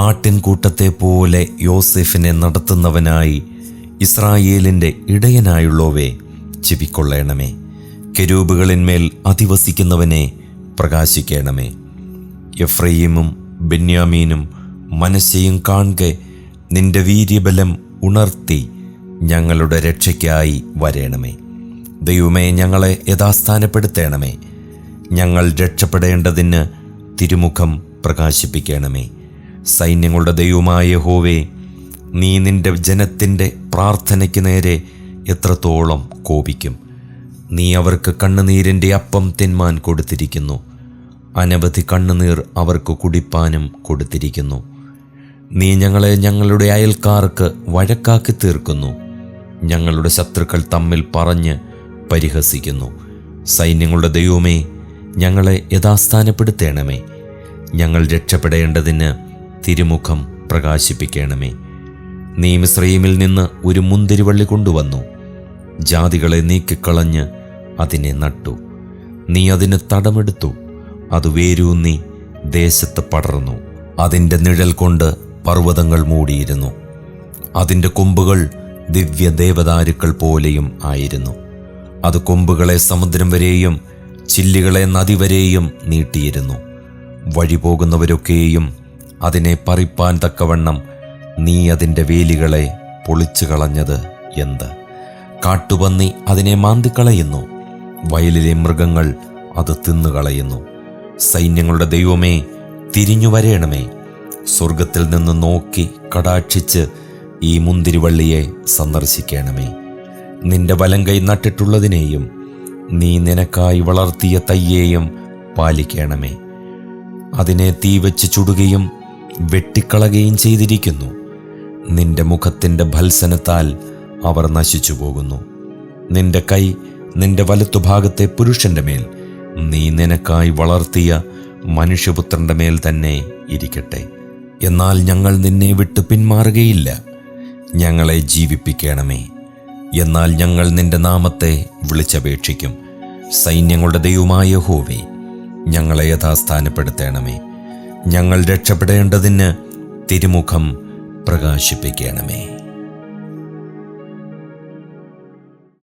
ആട്ടിൻകൂട്ടത്തെ പോലെ യോസെഫിനെ നടത്തുന്നവനായി ഇസ്രായേലിന്റെ ഇടയനായുള്ളവേ ചെവിക്കൊള്ളണമേ. കെരൂബുകളിന്മേൽ അധിവസിക്കുന്നവനെ പ്രകാശിക്കണമേ. എഫ്രയീമും ബെന്യാമീനും മനസ്സെയും കാണെ നിന്റെ വീര്യബലം ഉണർത്തി ഞങ്ങളുടെ രക്ഷയ്ക്കായി വരേണമേ. ദൈവമേ ഞങ്ങളെ യഥാസ്ഥാനപ്പെടുത്തേണമേ. ഞങ്ങൾ രക്ഷപ്പെടേണ്ടതിന് തിരുമുഖം പ്രകാശിപ്പിക്കണമേ. സൈന്യങ്ങളുടെ ദൈവമായ ഹോവേ നീ നിന്റെ ജനത്തിന്റെ പ്രാർത്ഥനയ്ക്ക് നേരെ എത്രത്തോളം കോപിക്കും? നീ അവർക്ക് കണ്ണുനീരിന്റെ അപ്പം തിന്മാൻ കൊടുത്തിരിക്കുന്നു. അനവധി കണ്ണുനീർ അവർക്ക് കുടിപ്പാനും കൊടുത്തിരിക്കുന്നു. നീ ഞങ്ങളെ ഞങ്ങളുടെ അയൽക്കാർക്ക് വഴക്കാക്കി തീർക്കുന്നു. ഞങ്ങളുടെ ശത്രുക്കൾ തമ്മിൽ പറഞ്ഞ് പരിഹസിക്കുന്നു. സൈന്യങ്ങളുടെ ദൈവമേ ഞങ്ങളെ യഥാസ്ഥാനപ്പെടുത്തേണമേ. ഞങ്ങൾ രക്ഷപ്പെടേണ്ടതിന് തിരുമുഖം പ്രകാശിപ്പിക്കണമേ. നീ മിശ്രീമിൽ നിന്ന് ഒരു മുന്തിരിവള്ളി കൊണ്ടുവന്നു. ജാതികളെ നീക്കിക്കളഞ്ഞ് അതിനെ നട്ടു. നീ അതിന് തടമെടുത്തു. അത് വേരൂന്നി ദേശത്ത് പടർന്നു. അതിന്റെ നിഴൽ കൊണ്ട് പർവതങ്ങൾ മൂടിയിരുന്നു. അതിന്റെ കൊമ്പുകൾ ദിവ്യ ദേവദാരുക്കൾ പോലെയും ആയിരുന്നു. അത് കൊമ്പുകളെ സമുദ്രം വരെയും ചില്ലുകളെ നദി വരെയും നീട്ടിയിരുന്നു. വഴി പോകുന്നവരൊക്കെയും അതിനെ പറിപ്പാൻ തക്കവണ്ണം നീ അതിന്റെ വേലികളെ പൊളിച്ചു കളഞ്ഞത് എന്ത്? കാട്ടുപന്നി അതിനെ മാന്തിക്കളയുന്നു. വയലിലെ മൃഗങ്ങൾ അത് തിന്നുകളയുന്നു. സൈന്യങ്ങളുടെ ദൈവമേ തിരിഞ്ഞു വരേണമേ. സ്വർഗത്തിൽ നിന്ന് നോക്കി കടാക്ഷിച്ച് ഈ മുന്തിരിവള്ളിയെ സന്ദർശിക്കണമേ. നിന്റെ വലം കൈ നട്ടിട്ടുള്ളതിനെയും നീ നിനക്കായി വളർത്തിയ തയ്യേയും പാലിക്കണമേ. അതിനെ തീ വെച്ച് ചുടുകയും വെട്ടിക്കളയുകയും ചെയ്തിരിക്കുന്നു. നിന്റെ മുഖത്തിന്റെ ഭത്സനത്താൽ അവർ നശിച്ചു പോകുന്നു നിന്റെ കൈ നിന്റെ വലത്തുഭാഗത്തെ പുരുഷന്റെ മേൽ നീ നിനക്കായി വളർത്തിയ മനുഷ്യപുത്രന്റെ മേൽ തന്നെ ഇരിക്കട്ടെ. എന്നാൽ ഞങ്ങൾ നിന്നെ വിട്ട് പിന്മാറുകയില്ല. ഞങ്ങളെ ജീവിപ്പിക്കണമേ. എന്നാൽ ഞങ്ങൾ നിന്റെ നാമത്തെ വിളിച്ചപേക്ഷിക്കും. സൈന്യങ്ങളുടെ ദൈവമായ ഹോവേ ഞങ്ങളെ യഥാസ്ഥാനപ്പെടുത്തണമേ. ഞങ്ങൾ രക്ഷപ്പെടേണ്ടതിന് തിരുമുഖം പ്രകാശിപ്പിക്കണമേ.